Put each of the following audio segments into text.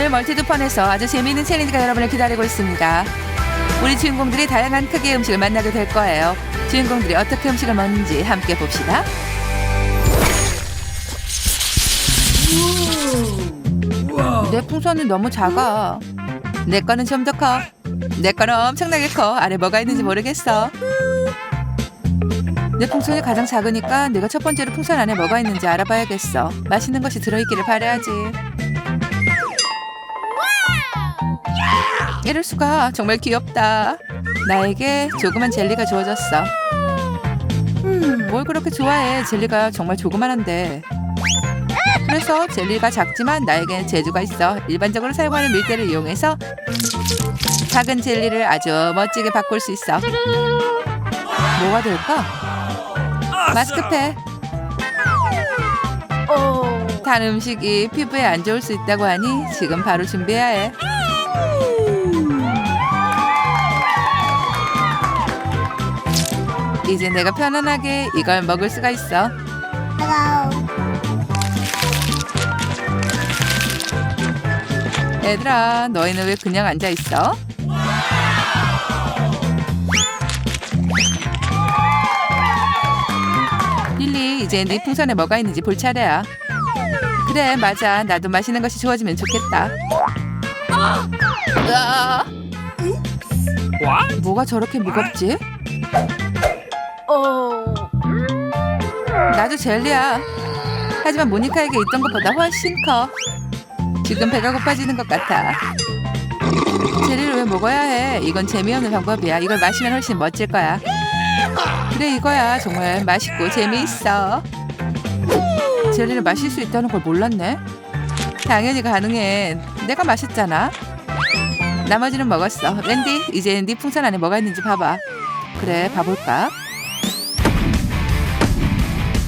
오늘 멀티두펀에서 아주 재미있는 챌린지가 여러분을 기다리고 있습니다. 우리 주인공들이 다양한 크기의 음식을 만나게 될 거예요. 주인공들이 어떻게 음식을 먹는지 함께 봅시다. 내 풍선이 너무 작아. 내 거는 좀 더 커. 내 거는 엄청나게 커. 안에 뭐가 있는지 모르겠어. 내 풍선이 가장 작으니까 내가 첫 번째로 풍선 안에 뭐가 있는지 알아봐야겠어. 맛있는 것이 들어있기를 바라야지. 이럴 수가 정말 귀엽다. 나에게 조그만 젤리가 주어졌어. 음, 뭘 그렇게 좋아해? 젤리가 정말 조그만한데. 그래서 젤리가 작지만 나에겐 재주가 있어. 일반적으로 사용하는 밀대를 이용해서 작은 젤리를 아주 멋지게 바꿀 수 있어. 뭐가 될까? 마스크팩. 단 음식이 피부에 안 좋을 수 있다고 하니 지금 바로 준비해야 해. 이제 내가 편안하게 이걸 먹을 수가 있어. 얘들아, 너희는 왜 그냥 앉아 있어? 릴리, 이제 네 풍선에 뭐가 있는지 볼 차례야. 그래, 맞아. 나도 마시는 것이 좋아지면 좋겠다. 으아, 뭐가 저렇게 무겁지? 나도 젤리야. 하지만 모니카에게 있던 것보다 훨씬 커. 지금 배가 고파지는 것 같아. 젤리를 왜 먹어야 해? 이건 재미없는 방법이야. 이걸 마시면 훨씬 멋질 거야. 그래 이거야. 정말 맛있고 재미있어. 젤리를 마실 수 있다는 걸 몰랐네. 당연히 가능해. 내가 마셨잖아. 나머지는 먹었어. wendy, 이제 네 풍선 안에 뭐가 있는지 봐봐. 그래, 봐볼까?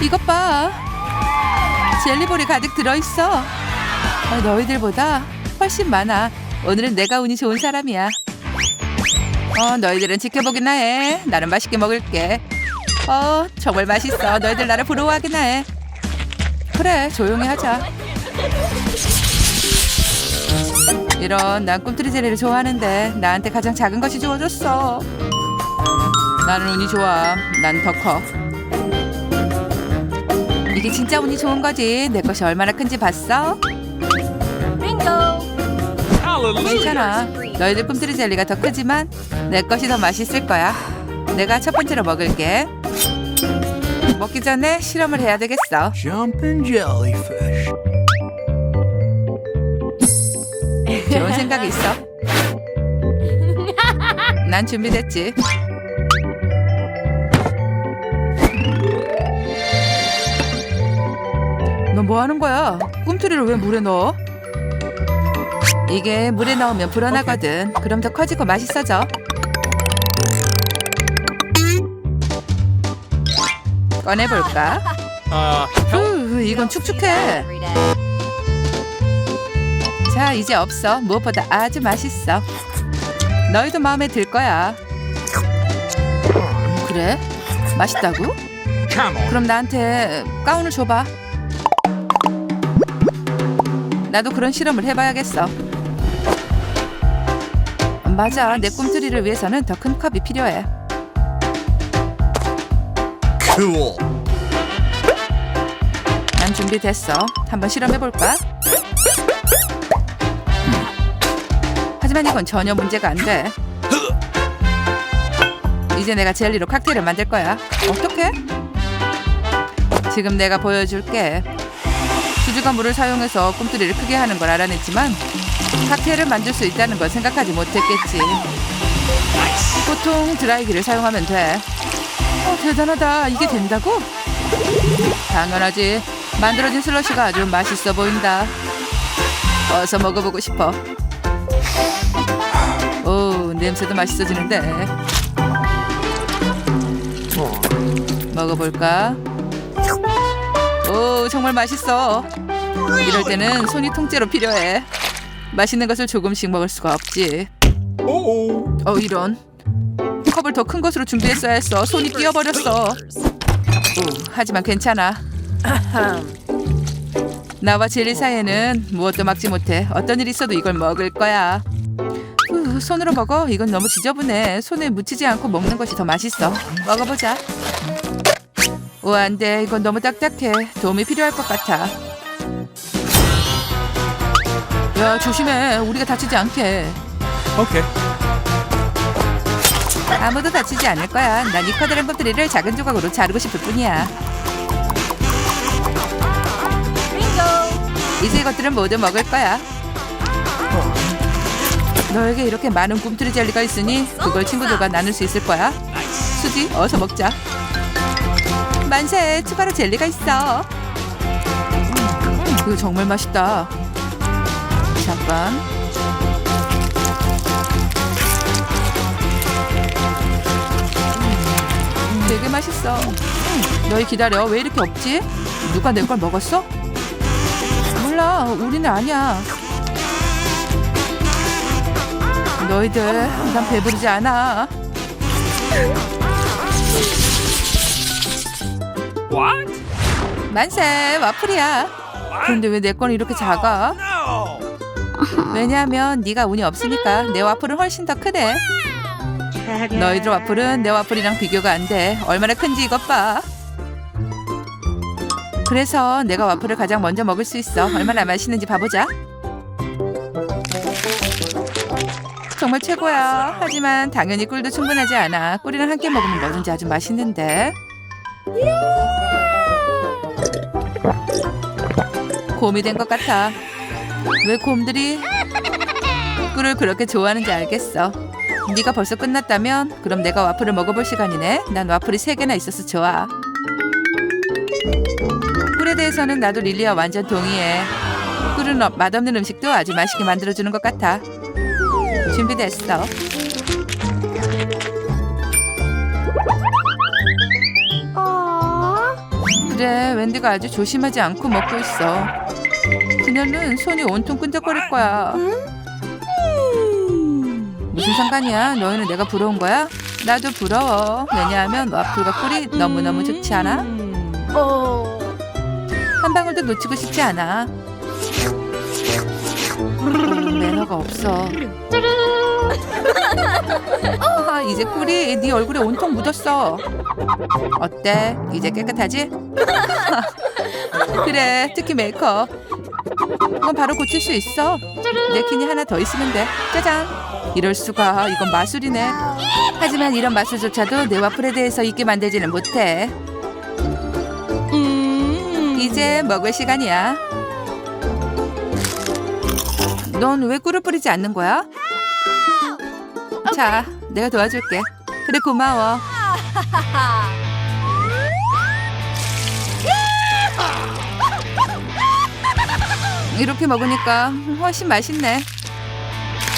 이것 봐. 젤리볼이 가득 들어있어. 어, 너희들보다 훨씬 많아. 오늘은 내가 운이 좋은 사람이야. 어, 너희들은 지켜보기나 해. 나는 맛있게 먹을게. 어, 정말 맛있어. 너희들 나를 부러워하기나 해. 그래, 조용히 하자. 이런, 난 꿈틀이 젤리를 좋아하는데 나한테 가장 작은 것이 주어졌어. 나는 운이 좋아. 난 더 커. 이게 진짜 운이 좋은 거지. 내 것이 얼마나 큰지 봤어? 괜찮아. 너희들 꿈틀이 젤리가 더 크지만 내 것이 더 맛있을 거야. 내가 첫 번째로 먹을게. 먹기 전에 실험을 해야 되겠어. Jumping jellyfish. 좋은 생각이 있어. 난 준비됐지. 너 뭐 하는 거야? 꿈틀이를 왜 물에 넣어? 이게 물에 넣으면 불어나거든. 그럼 더 커지고 맛있어져. 꺼내볼까? 후, 이건 축축해. 자, 이제 없어. 무엇보다 아주 맛있어. 너희도 마음에 들 거야. 그래? 맛있다고? 그럼 나한테 가운을 줘봐. 나도 그런 실험을 해봐야겠어. 맞아, 내 꿈틀이를 위해서는 더 큰 컵이 필요해. Cool. 난 준비됐어. 한번 실험해볼까? 하지만 이건 전혀 문제가 안 돼. 이제 내가 젤리로 칵테일을 만들 거야. 어떻게? 지금 내가 보여줄게. 수주가 물을 사용해서 꿈틀이를 크게 하는 걸 알아냈지만 칵테일을 만들 수 있다는 걸 생각하지 못했겠지. 보통 드라이기를 사용하면 돼. 어, 대단하다. 이게 된다고? 당연하지. 만들어진 슬러시가 아주 맛있어 보인다. 어서 먹어보고 싶어. 오, 냄새도 맛있어지는데. 먹어볼까? 오, 정말 맛있어. 이럴 때는 손이 통째로 필요해. 맛있는 것을 조금씩 먹을 수가 없지. 어, 이런. 컵을 더 큰 것으로 준비했어야 했어. 손이 뛰어버렸어. 오, 하지만 괜찮아. 나와 젤리 사이에는 무엇도 막지 못해. 어떤 일이 있어도 이걸 먹을 거야. 후, 손으로 먹어. 이건 너무 지저분해. 손에 묻히지 않고 먹는 것이 더 맛있어. 먹어보자. 우와, 안 돼. 이건 너무 딱딱해. 도움이 필요할 것 같아. 야, 조심해. 우리가 다치지 않게. Okay. 아무도 다치지 않을 거야. 난이 커다란 것들이를 작은 조각으로 자르고 싶을 뿐이야. 이제 이것들은 모두 먹을 거야. 너에게 이렇게 많은 꿈틀이 젤리가 있으니 그걸 친구들과 나눌 수 있을 거야. 수지, 어서 먹자. 만세, 추가로 젤리가 있어. 음, 이거 정말 맛있다. 잠깐. 되게 맛있어. 너희 기다려. 왜 이렇게 없지? 누가 내 걸 먹었어? 몰라. 우리는 아니야. 너희들, 난 배부르지 않아. What? 만세, 와플이야. 그런데 왜 내 건 이렇게 작아? 왜냐하면 네가 운이 없으니까 내 와플은 훨씬 더 크대. 너희들 와플은 내 와플이랑 비교가 안 돼. 얼마나 큰지 이것 봐. 그래서 내가 와플을 가장 먼저 먹을 수 있어. 얼마나 맛있는지 봐보자. 정말 최고야. 하지만 당연히 꿀도 충분하지 않아. 꿀이랑 함께 먹으면 뭐든지 아주 맛있는데. 곰이 된것 같아. 왜 곰들이 꿀을 그렇게 좋아하는지 알겠어. 네가 벌써 끝났다면 그럼 내가 와플을 먹어볼 시간이네. 난 와플이 세 개나 있어서 좋아. 꿀에 대해서는 나도 릴리와 완전 동의해. 꿀은 어- 맛없는 음식도 아주 맛있게 만들어주는 것 같아. 준비됐어. 그래, 웬디가 아주 조심하지 않고 먹고 있어. 그녀는 손이 온통 끈적거릴 거야. 무슨 상관이야? 너희는 내가 부러운 거야? 나도 부러워. 왜냐하면 와플과 꿀이 너무너무 좋지 않아? 한 방울도 놓치고 싶지 않아. 음, 매너가 없어. 아, 이제 꿀이 네 얼굴에 온통 묻었어. 어때? 이제 깨끗하지? 그래, 특히 메이크업. 이건 바로 고칠 수 있어. 네킨이 하나 더 있으면 돼. 짜잔. 이럴 수가. 이건 마술이네. 하지만 이런 마술조차도 내 와플에 대해서 잊게 만들지는 못해. 이제 먹을 시간이야. 넌 왜 꿀을 뿌리지 않는 거야? 자, 내가 도와줄게. 그래 고마워. 이렇게 먹으니까 훨씬 맛있네.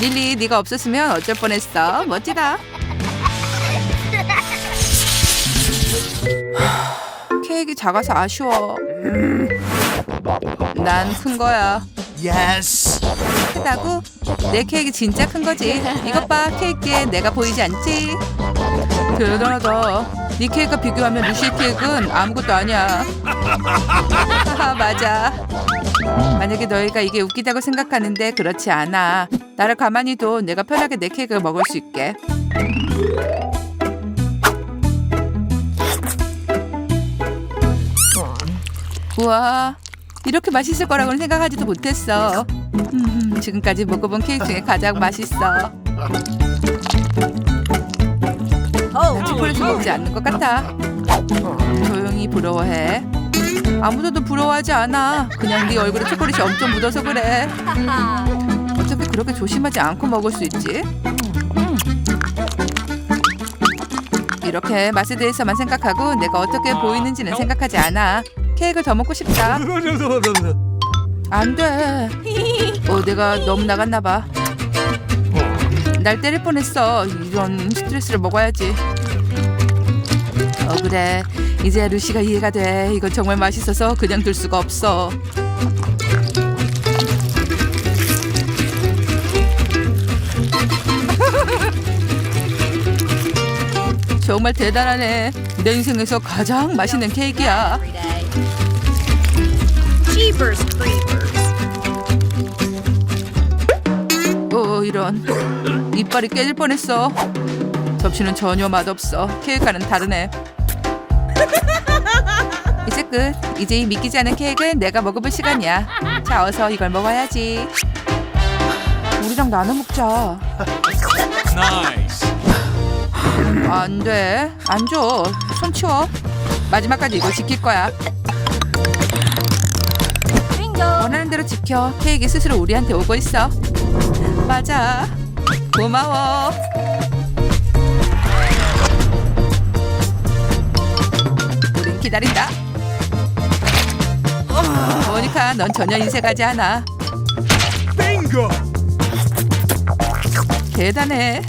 릴리, 네가 없었으면 어쩔 뻔했어. 멋지다. 케이크 작아서 아쉬워. 난 큰 거야. Yes. 크다고? 내 케이크 진짜 큰 거지. 이것 봐, 케이크에 내가 보이지 않지? 대단하다. 네 케이크와 비교하면 루시 케이크는 아무것도 아니야. 하하, 맞아. 만약에 너희가 이게 웃기다고 생각하는데 그렇지 않아. 나를 가만히 둬. 내가 편하게 내 케이크를 먹을 수 있게. 우와, 이렇게 맛있을 거라고는 생각하지도 못했어. 음, 지금까지 먹어본 케이크 중에 가장 맛있어. 난 초콜릿을 먹지 않는 것 같아. 조용히 부러워해. 아무도 너 부러워하지 않아. 그냥 네 얼굴에 초콜릿이 엄청 묻어서 그래. 어떻게 그렇게 조심하지 않고 먹을 수 있지? 음. 이렇게 맛에 대해서만 생각하고 내가 어떻게 보이는지는 생각하지 않아. 케이크를 더 먹고 싶다. 안 돼. 어, 내가 너무 나갔나 봐. 날 때릴 뻔했어. 이런 스트레스를 먹어야지. 어 그래. 이제 루시가 이해가 돼. 이건 정말 맛있어서 그냥 둘 수가 없어. 정말 대단하네. 내 인생에서 가장 맛있는 케이크야. 어 이런 이빨이 깨질 뻔했어. 접시는 전혀 맛없어. 케이크와는 다르네. 이제 끝. 이제 이 믿기지 않은 케이크는 내가 먹어볼 시간이야. 자 어서 이걸 먹어야지. 우리랑 나눠 먹자. Nice. 안 돼. 안 줘. 손 치워. 마지막까지 이거 지킬 거야. 원하는 대로 지켜. 케이크 스스로 우리한테 오고 있어. 맞아. 고마워. 기다린다. 모니카, 넌 전혀 인색하지 않아. Bingo. 대단해.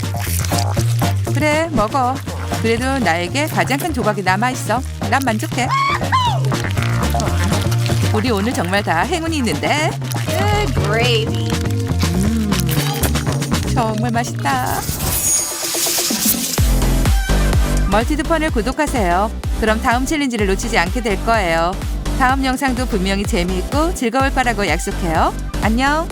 그래, 먹어. 그래도 나에게 가장 큰 조각이 남아 있어. 난 만족해. 우리 오늘 정말 다 행운이 있는데. Good gravy. 정말 맛있다. 멀티드펀을 구독하세요. 그럼 다음 챌린지를 놓치지 않게 될 거예요. 다음 영상도 분명히 재미있고 즐거울 거라고 약속해요. 안녕.